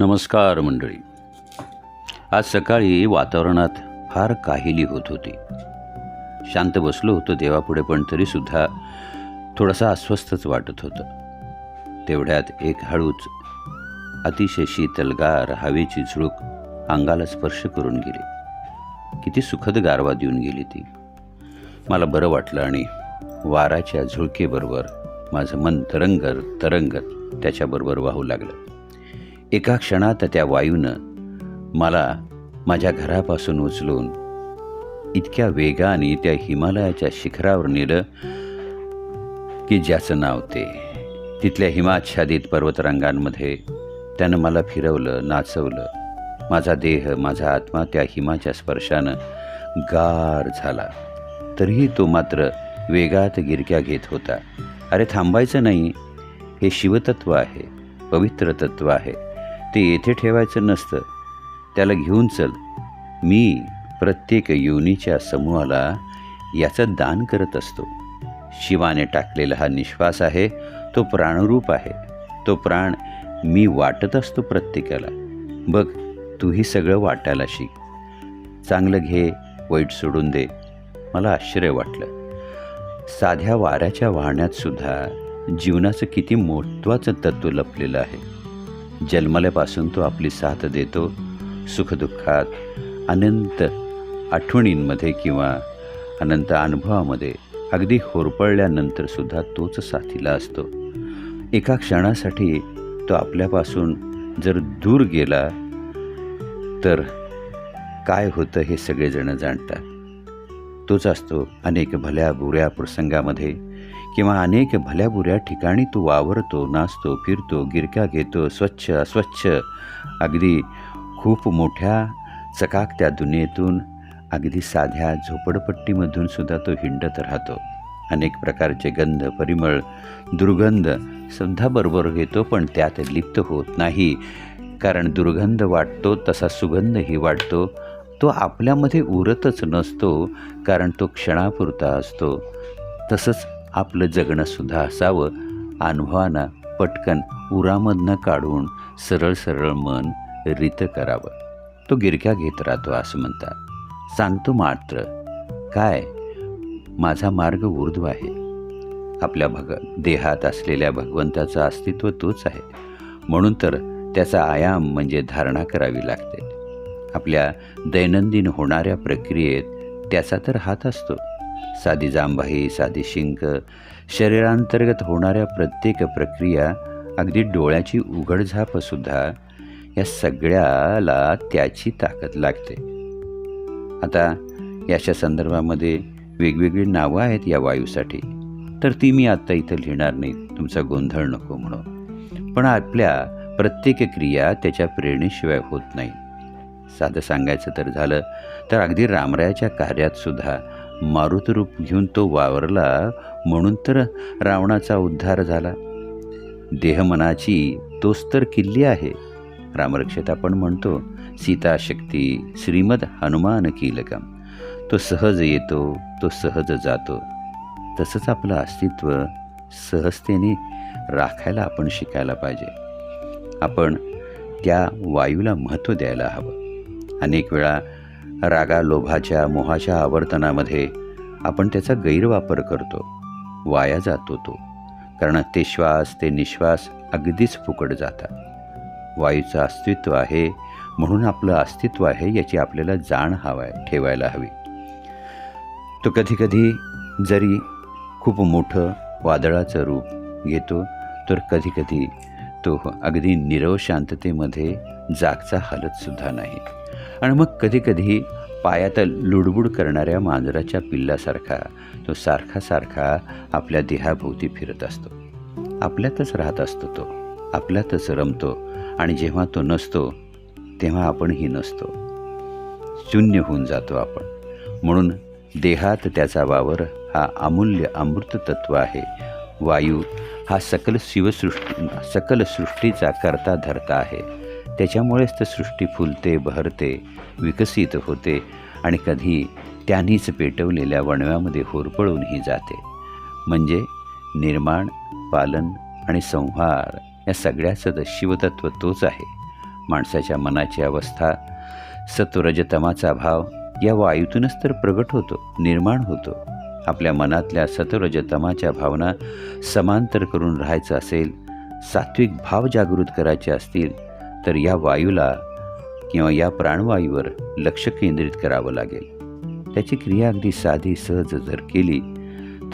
नमस्कार मंडळी. आज सकाळी वातावरणात फार काहिली होत होती. शांत बसलो होतो देवापुढे पण तरीसुद्धा थोडासा अस्वस्थच वाटत होतं. तेवढ्यात एक हळूच अतिशय शीतलगार हवेची झुळूक अंगाला स्पर्श करून गेली. किती सुखद गारवा देऊन गेली ती. मला बरं वाटलं आणि वाराच्या झुळकेबरोबर माझं मन तरंगर तरंगत त्याच्याबरोबर वाहू लागलं. एका क्षणात त्या वायूनं मला माझ्या घरापासून उचलून इतक्या वेगाने त्या हिमालयाच्या शिखरावर नेलं की ज्याचं नाव ते. तिथल्या हिमाच्छादित पर्वतरांगांमध्ये त्यानं मला फिरवलं नाचवलं. माझा देह माझा आत्मा त्या हिमाच्या स्पर्शानं गार झाला. तरीही तो मात्र वेगात गिरक्या घेत होता. अरे थांबायचं नाही. हे शिवतत्व आहे पवित्र तत्व आहे. ते येथे ठेवायचं नसतं. त्याला घेऊन चल. मी प्रत्येक योनीच्या समूहाला याचं दान करत असतो. शिवाने टाकलेला हा निश्वास आहे तो प्राणरूप आहे. तो प्राण मी वाटत असतो प्रत्येकाला. बघ तूही सगळं वाटायला शिक. चांगलं घे वाईट सोडून दे. मला आश्चर्य वाटलं. साध्या वाऱ्याच्या वाहण्यात सुद्धा जीवनाचं किती महत्त्वाचं तत्त्व लपलेलं आहे. जन्मल्यापासून तो आपली साथ देतो. सुखदुःखात अनंत आठवणींमध्ये किंवा अनंत अनुभवामध्ये अगदी होरपळल्यानंतर सुद्धा तोच साथीला असतो. एका क्षणासाठी तो आपल्यापासून जर दूर गेला तर काय होतं हे सगळेजण जाणतात. तोच असतो अनेक भल्या बुऱ्या प्रसंगामध्ये किंवा अनेक भल्याबुऱ्या ठिकाणी तो वावरतो नाचतो फिरतो गिरक्या घेतो स्वच्छ अस्वच्छ. अगदी खूप मोठ्या चकाकत्या दुनियेतून अगदी साध्या झोपडपट्टीमधून सुद्धा तो हिंडत राहतो. अनेक प्रकारचे गंध परिमळ दुर्गंध सुद्धा बरोबर घेतो पण त्यात लिप्त होत नाही. कारण दुर्गंध वाटतो तसा सुगंधही वाटतो. तो आपल्यामध्ये उरतच नसतो कारण तो क्षणापुरता असतो. तसंच आपलं जगणंसुद्धा असावं. अनुभवानं पटकन उरामधनं काढून सरळ सरळ मन रित करावं. तो गिरक्या घेत राहतो असं म्हणतात. सांगतो मात्र काय? माझा मार्ग ऊर्ध्व आहे. आपल्या भग देहात असलेल्या भगवंताचं अस्तित्व तोच आहे. म्हणून तर त्याचा आयाम म्हणजे धारणा करावी लागते. आपल्या दैनंदिन होणाऱ्या प्रक्रियेत त्याचा तर हात असतो. साधी जांभाई साधी शिंक शरीरांतर्गत होणाऱ्या प्रत्येक प्रक्रिया अगदी डोळ्याची उघडझापसुद्धा या सगळ्याला त्याची ताकद लागते. आता याच्या संदर्भामध्ये वेगवेगळी नावं आहेत या वायूसाठी. तर ती मी आत्ता इथं लिहिणार नाही. तुमचा गोंधळ नको म्हणून. पण आपल्या प्रत्येक क्रिया त्याच्या प्रेरणेशिवाय होत नाही. साधं सांगायचं तर झालं तर अगदी रामरायाच्या कार्यातसुद्धा मारुत रूप घेऊन तो वावरला म्हणून तर रावणाचा उद्धार झाला. देहमनाची तोच तर किल्ली आहे. रामरक्षेत आपण म्हणतो सीता शक्ती श्रीमद हनुमान कीलकम. तो सहज येतो तो सहज जातो. तसंच आपलं अस्तित्व सहजतेने राखायला आपण शिकायला पाहिजे. आपण त्या वायूला महत्त्व द्यायला हवं. अनेक वेळा रागा लोभाच्या मोहाच्या आवर्तनामध्ये आपण त्याचा गैरवापर करतो वाया जातो तो. कारण ते श्वास ते निश्वास अगदीच फुकट जातात. वायूचं अस्तित्व आहे म्हणून आपलं अस्तित्व आहे याची आपल्याला जाण हवाय ठेवायला हवी. तो कधीकधी जरी खूप मोठं वादळाचं रूप घेतो तर कधीकधी तो अगदी निरव शांततेमध्ये जागचा हालतसुद्धा नाही. आणि मग कधीकधी पायात लुडबुड करणाऱ्या मांजराच्या पिल्लासारखा तो सारखा सारखा आपल्या देहाभोवती फिरत असतो. आपल्यातच राहत असतो तो. आपल्यातच रमतो. आणि जेव्हा तो नसतो तेव्हा आपणही नसतो. शून्य होऊन जातो आपण. म्हणून देहात त्याचा वावर हा अमूल्य अमृत तत्व आहे. वायू हा सकल शिवसृष्टी सकल सृष्टीचा करता धरता आहे. त्याच्यामुळेच तर सृष्टी फुलते बहरते विकसित होते आणि कधी त्यांनीच पेटवलेल्या वणव्यामध्ये होरपळूनही जाते. म्हणजे निर्माण पालन आणि संहार या सगळ्याचं शिवतत्व तोच आहे. माणसाच्या मनाची अवस्था सत्वरजतमाचा भाव या वायूतूनच तर प्रगट होतो निर्माण होतो. आपल्या मनातल्या सत्वरजतमाच्या भावना समांतर करून राहायचं असेल सात्विक भाव जागृत करायचे असतील तर या वायूला किंवा या प्राणवायूवर लक्ष केंद्रित करावं लागेल. त्याची क्रिया अगदी साधी सहज जर केली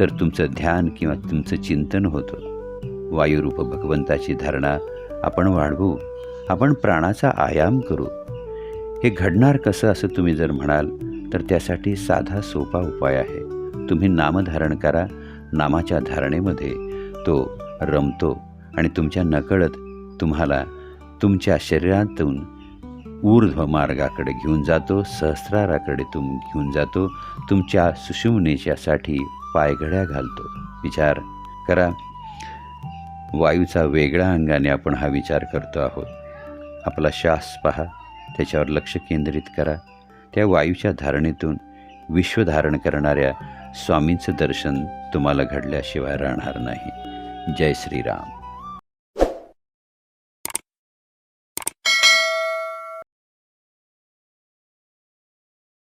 तर तुमचं ध्यान किंवा तुमचं चिंतन होतं. वायुरूप भगवंताची धारणा आपण वाढवू आपण प्राणाचा आयाम करू. हे घडणार कसं असं तुम्ही जर म्हणाल तर त्यासाठी साधा सोपा उपाय आहे. तुम्ही नामधारण करा. नामाच्या धारणेमध्ये तो रमतो आणि तुमच्या नकळत तुम्हाला तुमच्या शरीरातून ऊर्ध्व मार्गाकडे घेऊन जातो सहस्राराकडे तुम घेऊन जातो तुमच्या सुषुमनेच्यासाठी पायघड्या घालतो. विचार करा. वायूचा वेगळ्या अंगाने आपण हा विचार करतो आहोत. आपला श्वास पहा. त्याच्यावर लक्ष केंद्रित करा. त्या वायूच्या धारणेतून विश्वधारण करणाऱ्या स्वामींचं दर्शन तुम्हाला घडल्याशिवाय राहणार नाही. जय श्रीराम.